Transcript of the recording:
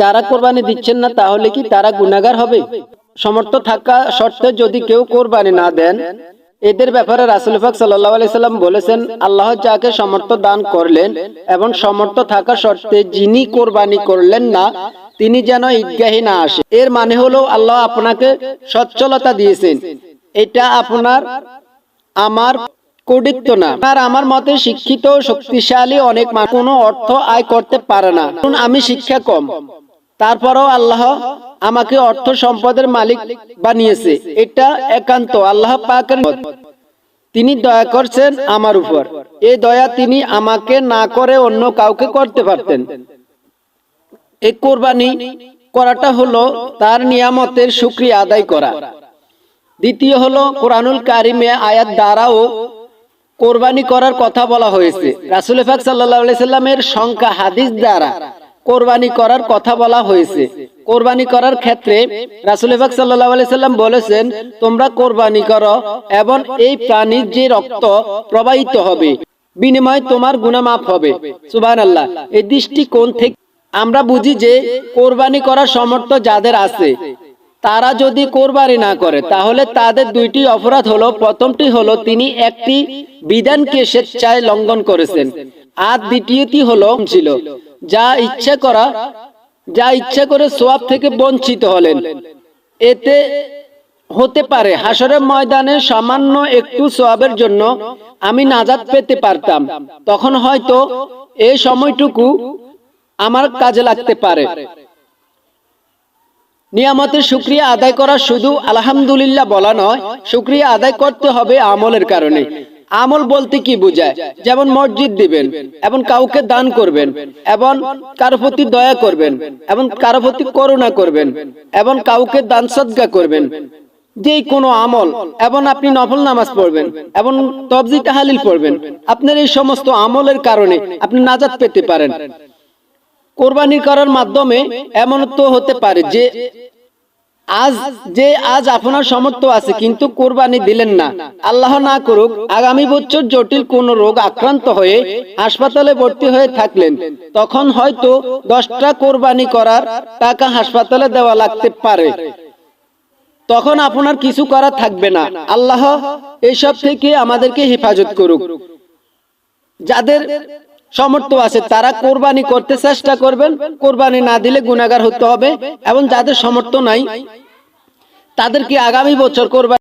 যারা কোরবানি দিচ্ছেন না, তাহলে কি তারা গুনাগার হবে? সমর্থ থাকা সত্ত্বেও যদি কেউ কোরবানি না দেন, এদের ব্যাপারে রাসুল ফাক সাল্লাহ আলাইসাল্লাম বলেছেন, আল্লাহ যাকে সমর্থ দান করলেন এবং সমর্থ থাকা সত্ত্বে যিনি কোরবানি করলেন না, তিনি যেন ঈদগাহে না আসে। এর মানে হলো আল্লাহ আপনাকে সচ্ছলতা দিয়েছেন। এটা আপনার, আমার কৌডিত্য না। আর আমার মতে শিক্ষিত শক্তিশালী অনেক মানুষ কোনো অর্থ আয় করতে পারে না। কারণ আমি শিক্ষা কম। তারপরও আল্লাহ আমাকে অর্থ সম্পদের মালিক বানিয়েছে। এটা একান্ত আল্লাহ পাকের। তিনি দয়া করছেন আমার উপর। এই দয়া তিনি আমাকে না করে অন্য কাউকে করতে পারতেন। এই কোরবানি করাটা হলো তার নিয়ামতের সুক্রিয়া আদায় করা। দ্বিতীয় হলো কোরআনুল কারিমে আয়াত দ্বারাও কোরবানি করার কথা বলা হয়েছে। রাসুল ফাক সাল্লাহ সাল্লামের সংখ্যা হাদিস দ্বারা কোরবানি করার কথা বলা হয়েছে। কোরবানি করার ক্ষেত্রে রাসুল ফাক সাল্লাহ সাল্লাম বলেছেন, তোমরা কোরবানি করো এবং এই প্রাণীর যে রক্ত প্রবাহিত হবে, বিনিময়ে তোমার গুণা গুণামাপ হবে। সুবাহ আল্লাহ এই দৃষ্টিকোণ থেকে আমরা বুঝি যে কোরবানি করার সমর্থ যাদের আছে তারা যদি কোরবানি না করে, তাহলে তাদের দুইটি অপরাধ হলো, প্রথমটি হলো তিনি একটি বিধানকে স্বেচ্ছায় লঙ্ঘন করেছেন, আর দ্বিতীয়টি হলো ছিল, যা ইচ্ছা করা, যা ইচ্ছা করে সোয়াব থেকে বঞ্চিত হলেন। এতে হতে পারে হাসরের ময়দানে সামান্য একটু সোয়াবের জন্য আমি নাজাদ পেতে পারতাম, তখন হয়তো এই সময়টুকু আমার কাজে লাগতে পারে। নিয়ামতের শুক্রিয়া আদায় করা শুধু আলহামদুলিল্লাহ বলা নয়, শুক্রিয়া আদায় করতে হবে আমলের কারণে। আমল বলতে কি বোঝায়? যেমন মসজিদ দিবেন, এবং কাউকে দান করবেন, এবং কারও প্রতি দয়া করবেন, এবং কারও প্রতি করুণা করবেন, এবং কাউকে দান সদ্গা করবেন। যে কোনো আমল, এবং আপনি নফল নামাজ পড়বেন, এবং তবজি তাহালিল পড়বেন, আপনার এই সমস্ত আমলের কারণে আপনি নাজাত পেতে পারেন। কোরবানি করার মাধ্যমে এমন তো হতে পারে যে আজ যে আজ আপনার সমর্থ আছে, কিন্তু কোরবানি দিলেন না। আল্লাহ না করুক, আগামী বছর জটিল কোন রোগ আক্রান্ত হয়ে হাসপাতালে ভর্তি হয়ে থাকলেন। তখন হয়তো দশটা কোরবানি করার টাকা হাসপাতালে দেওয়া লাগতে পারে। তখন আপনার কিছু করা থাকবে না। আল্লাহ এসব থেকে আমাদেরকে হেফাজত করুক। যাদের সমর্থ আছে। তারা কোরবানি করতে চেষ্টা করবেন। কোরবানি না দিলে গুণাগার হতে হবে। এবং যাদের সমর্থ নাই তাদেরকে আগামী বছর কোরবানি